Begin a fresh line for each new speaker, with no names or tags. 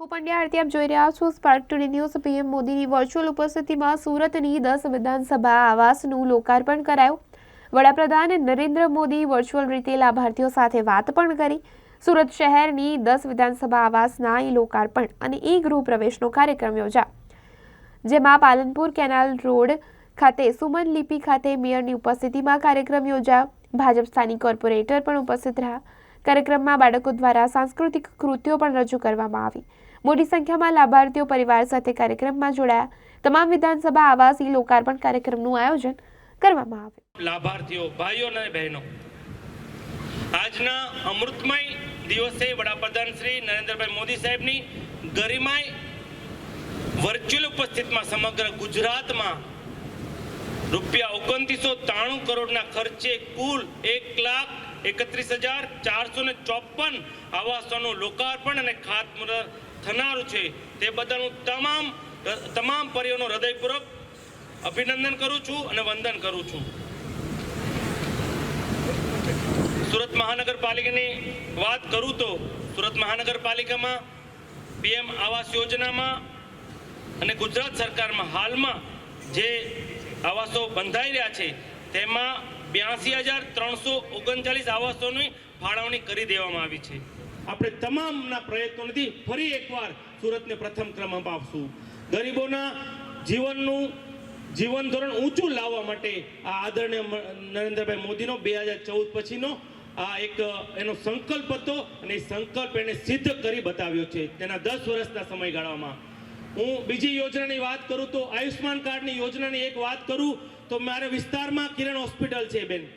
હું પંડ્યા આરતી આપ જોઈ રહ્યા છો. સ્પાર્ક ટુડે ન્યૂઝ પીએમ મોદીની વર્ચ્યુઅલ ઉપસ્થિતિમાં સુરતની દસ વિધાનસભા આવાસનું લોકાર્પણ કરાયું. વડાપ્રધાન નરેન્દ્ર મોદી વર્ચ્યુઅલ રીતે લાભાર્થીઓ સાથે વાત પણ કરી. સુરત શહેરની દસ વિધાનસભા આવાસના ઈ લોકાર્પણ અને ઈ ગૃહ પ્રવેશનો કાર્યક્રમ યોજાયો. જેમાં પાલનપુર કેનાલ રોડ ખાતે, સુમન લિપિ ખાતે મેયરની ઉપસ્થિતિમાં કાર્યક્રમ યોજાયો. ભાજપ સ્થાનિક કોર્પોરેટર પણ ઉપસ્થિત રહ્યા. કાર્યક્રમમાં બાળકો દ્વારા સાંસ્કૃતિક કૃત્યો પણ રજૂ કરવામાં આવી. મોટી સંખ્યામાં લાભાર્થીઓ પરિવાર સાથે કાર્યક્રમમાં જોડાયા. તમામ વિધાનસભા આવાસી લોકાર્પણ કાર્યક્રમનું આયોજન કરવામાં આવ્યું.
લાભાર્થીઓ, ભાઈઓ અને બહેનો, આજના અમૃતમય દિવસે વડાપ્રધાન શ્રી નરેન્દ્રભાઈ મોદી સાહેબની ગરિમાય વર્ચ્યુઅલ ઉપસ્થિતમાં સમગ્ર ગુજરાતમાં રૂપિયા ઓગણત્રીસો ત્રાણું કરોડના ખર્ચે કુલ એક લાખ એકત્રીસ હજાર ચારસો ને ચોપન આવાસોનું લોકાર્પણ અને ખાતમુહૂર્ત થનારું છે. તે બદલ હું તમામ તમામ પરિવારનો હૃદયપૂર્વક અભિનંદન કરું છું અને વંદન કરું છું. સુરત મહાનગરપાલિકાની વાત કરું તો સુરત મહાનગરપાલિકામાં પીએમ આવાસ યોજનામાં અને ગુજરાત સરકારમાં હાલમાં જે આવાસો બંધાઈ રહ્યા છે, તેમાં બ્યાસી હજાર ત્રણસો ઓગણચાલીસ આવાસોની ફાળવણી કરી દેવામાં આવી છે. આપણે તમામના પ્રયત્નોથી ફરી એકવાર સુરતને પ્રથમ ક્રમ અપાવશું ગરીબોના જીવનનું જીવન ધોરણ ઊંચું લાવવા માટે આ આદરણીય નરેન્દ્રભાઈ મોદીનો બે હજાર ચૌદ પછીનો આ એક, એનો સંકલ્પ હતો અને સંકલ્પ એને સિદ્ધ કરી બતાવ્યો છે. તેના દસ વર્ષના સમયગાળામાં. હું બીજી યોજનાની વાત કરું તો આયુષ્માન કાર્ડની યોજનાની એક વાત કરું તો મારા વિસ્તારમાં કિરણ હોસ્પિટલ છે બેન.